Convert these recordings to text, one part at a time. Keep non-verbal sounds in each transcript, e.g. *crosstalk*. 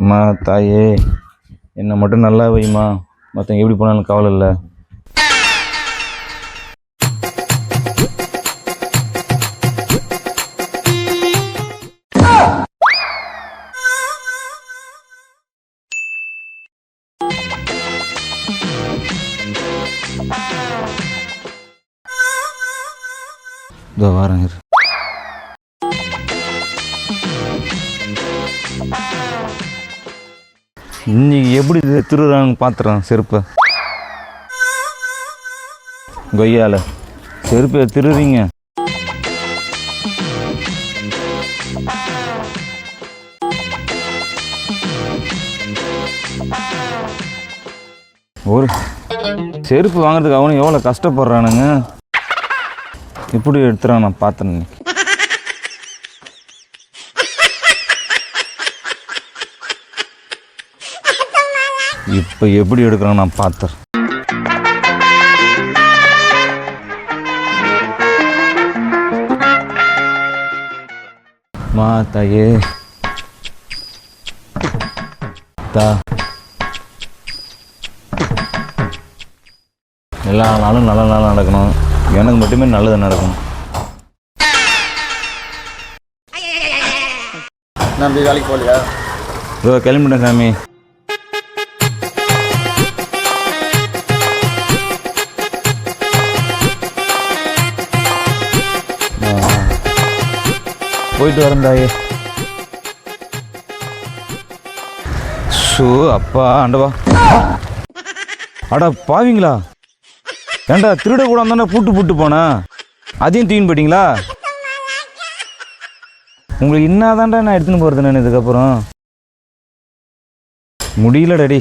அம்மா தாயே என்னை மட்டும் நல்லா வைம்மா. மற்றவங்க எப்படி போனாலும் கவலை இல்லை. இதோ வரேன் இன்னைக்கு எப்படி திருடுறாங்க பார்த்துறேன் செருப்பை. கொய்யால. செருப்பை திருடுறீங்க. ஒரு செருப்பு வாங்குறதுக்கு அவனும் எவ்வளோ கஷ்டப்படுறானுங்க. இப்படி எடுத்துறான் நான் பார்த்தேன் இன்னைக்கு. இப்போ எப்படி எடுக்கிறான் நான் பார்த்தேன் மா தாயே தா. எல்லா நாளும் நல்ல நாள் நடக்கணும். எனக்கு மட்டுமே நல்லது நடக்கணும். நம்பி வேலைக்கு போகலையா? இதோ கிளம்பிட்டேன் சாமி. போயிட்டு வரேன் தாயே. ஷோ அப்பா ஆண்டவா. அடா பாவிங்களா? ஏண்டா திருட கூட தானே பூட்டு பூட்டு போனா? அதையும் தூக்கின்னு போயிட்டீங்களா? உங்களுக்கு என்னதான்டா நான் எடுத்துன்னு போகிறது நான் இதுக்கப்புறம் முடியல டடி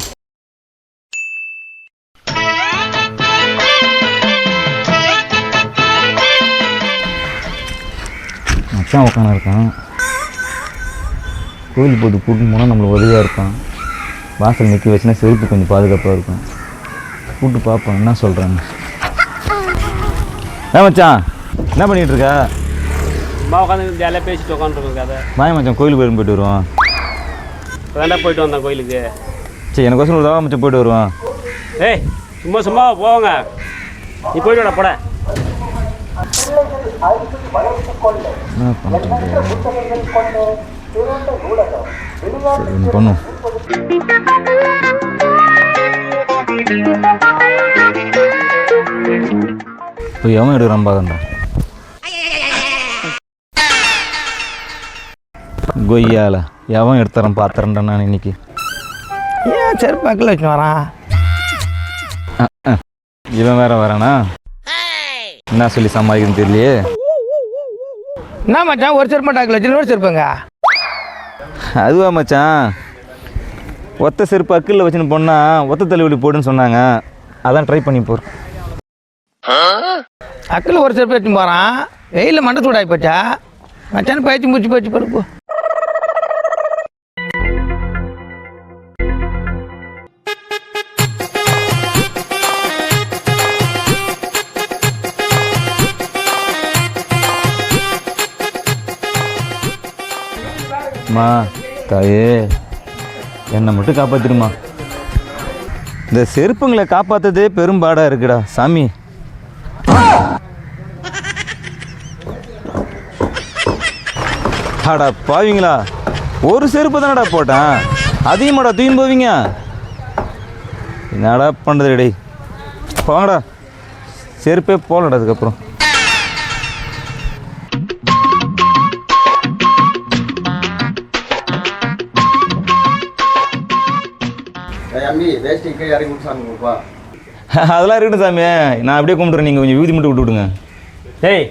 மச்சான் உட்காந்து இருக்கான். கோயில் போட்டு கூட்டின்னு போனால் நம்மளுக்கு உதவியாக இருப்பான். வாசல் நிற்க வச்சுனா செருப்பு கொஞ்சம் பாதுகாப்பாக இருக்கும். கூப்பிட்டு பார்ப்போம் என்ன சொல்கிறாங்க ஏ மச்சான் என்ன பண்ணிகிட்டு இருக்க? சும்மா உட்காந்து ஜாலியாக பேசிட்டு உட்காந்துருக்கோம் கதை. மாய மச்சான் கோயிலுக்கு போயிட்டு போயிட்டு வருவான் இப்போ போயிட்டு வந்தேன் கோயிலுக்கு? சரி எனக்கோசரம் ஒரு மச்சான் போயிட்டு வருவான் ஏய் சும்மா சும்மா போவாங்க நீ போயிட்டு வாடா போட என்ன பண்ணுறது சரி ஒன்று பண்ணும் இப்போ எவன் எடுக்கிறான் பார்க்கண்டா கொய்யால எவன் எடுத்துறான் பார்த்துறேன்டா நான் இன்னைக்கு? ஏன் செருப்பு அக்கில் வச்சு வரான் இவன் வேற வரானா? என்ன சொல்லி சமாளிக்கணும்னு தெரியலையே. என்ன மச்சான் ஒரு செருப்பு டாக்கில் வச்சு ஒரு செருப்புங்க அதுவா மச்சான். ஒத்த செருப்பு அக்கில் வச்சுன்னு போனா ஒத்த தலைவலி போடுன்னு சொன்னாங்க. அதான் ட்ரை பண்ணி போகிறேன் அக்கில் ஒரு செருப்பு வச்சு போகிறான் வெயிலில் மண்டை சூடாகி போச்சா? மச்சான் பயிற்சி முடிச்சு போச்சு பருப்பு மா தாயே. என்னை மட்டும் காப்பாத்திடுமா? இந்த செருப்புங்களை காப்பாத்ததே பெரும்பாடா இருக்குடா சாமி. அடா பாவீங்களா. ஒரு செருப்பு தானடா போட்டேன். அதிகமாடா தூயும் போவீங்க. என்னடா பண்ணுறது டேய்? போங்கடா. செருப்பே போகலடா அதுக்கப்புறம். தம்பி வேஷ்டி கீழே இறங்கி விட்டு கொடுப்பா *laughs* அதெல்லாம் இருக்கட்டும் சாமி. நான் அப்படியே கும்பிட்றேன் நீங்கள் கொஞ்சம் வீதி மட்டும் விட்டு விடுங்க. ஏய்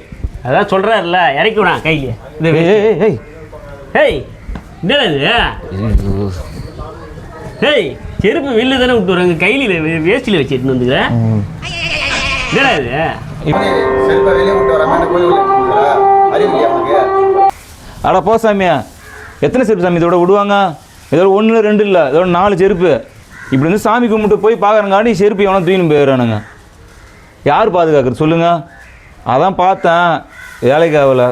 அதான் சொல்கிறாருல இறக்கி விடா கையில். இது ஏய், ஏய், என்னடா இது. ஏய் செருப்பு வெளில தானே விட்டு வராங்க. கையில் வேஸ்டியில் வச்சு எடுத்துன்னு வந்துக்கிறேன். என்னடா இது? செருப்பை வெளியே விட்டு வராம கோயில் அறிவில்லையா உனக்கு? அட போ சாமியா. எத்தனை செருப்பு சாமி? இதோட விடுவாங்க. இதோட ஒன்று ரெண்டு இல்லை. இதோட நாலு செருப்பு. இப்படி வந்து சாமி கும்பிட்டு போய் பார்க்குறங்காட்டி செருப்பு எவனோ தூக்கின்னு போயிடுறானுங்க. யார் பாதுகாக்கிறது சொல்லுங்க. அதான் பார்த்தேன். வேலைக்கு ஆகல.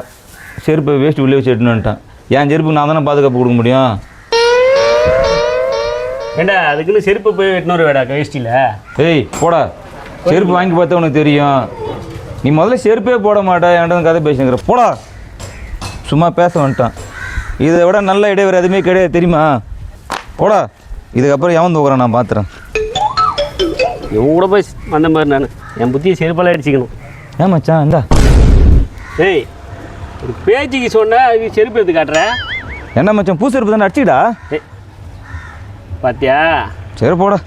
செருப்பை வேஸ்ட் உள்ளே வச்சு எடுத்துன்னு வந்துட்டேன். என் செருப்புக்கு நான் தானே பாதுகாப்பு கொடுக்க முடியும்? ஏண்டா அதுக்குன்னு செருப்பு போய் வெட்டினோரு வேடா வேஷ்டியில் ஏய் போடா. செருப்பு வாங்கி பார்த்தா உனக்கு தெரியும். நீ முதல்ல செருப்பே போட மாட்டே என்கிட்ட கதை பேசுங்கிற போடா. சும்மா பேச வந்துட்டான். இதை விட நல்ல இடைவெளி எதுவுமே கிடையாது தெரியுமா? போடா. இதுக்கப்புறம் எவன் தூக்குறான்? நான் பார்த்துறேன் இவன் கூட போய் வந்த மாதிரி நான்? என் புத்தியை செருப்பெல்லாம் அடிச்சுக்கணும். ஏன் மச்சான்? இந்தா. ஏய் ஒரு பேச்சுக்கு சொன்ன அது செருப்பு எடுத்து காட்டுற? என்ன மச்சான்? பூ செருப்பு தானே அடிச்சுடா ஏய் பாத்தியா? சரி போடா.